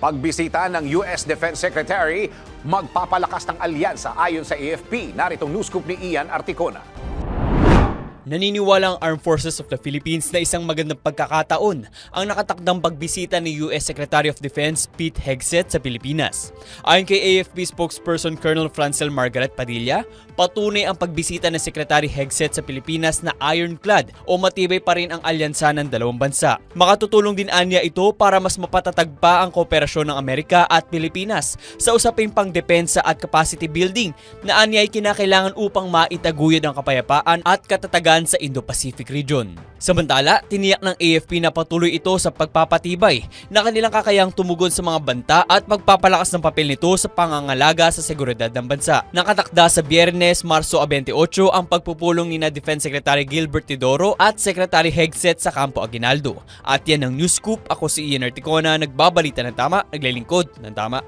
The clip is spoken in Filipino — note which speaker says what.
Speaker 1: Pagbisita ng US Defense Secretary, magpapalakas ng alyansa ayon sa AFP. Naritong news scoop ni Ian Articona.
Speaker 2: Naniniwala ang Armed Forces of the Philippines na isang magandang pagkakataon ang nakatakdang pagbisita ni US Secretary of Defense Pete Hegseth sa Pilipinas. Ayon kay AFP spokesperson Colonel Francel Margaret Padilla, patunay ang pagbisita ng Secretary Hegseth sa Pilipinas na ironclad o matibay pa rin ang alyansa ng dalawang bansa. Makatutulong din anya ito para mas mapatatag pa ang kooperasyon ng Amerika at Pilipinas sa usaping pangdepensa at capacity building na anya ay kinakailangan upang maitaguyod ang kapayapaan at katatagan sa Indo-Pacific region. Samantala, tiniyak ng AFP na patuloy ito sa pagpapatibay na kanilang kakayang tumugon sa mga banta at magpapalakas ng papel nito sa pangangalaga sa seguridad ng bansa. Nakatakda sa Biyernes, Marso 28 ang pagpupulong ni na Defense Secretary Gilbert Tidoro at Secretary Hegseth sa Campo Aguinaldo. At yan ang News Scoop. Ako si Ian Articona, nagbabalita ng tama, naglilingkod ng tama.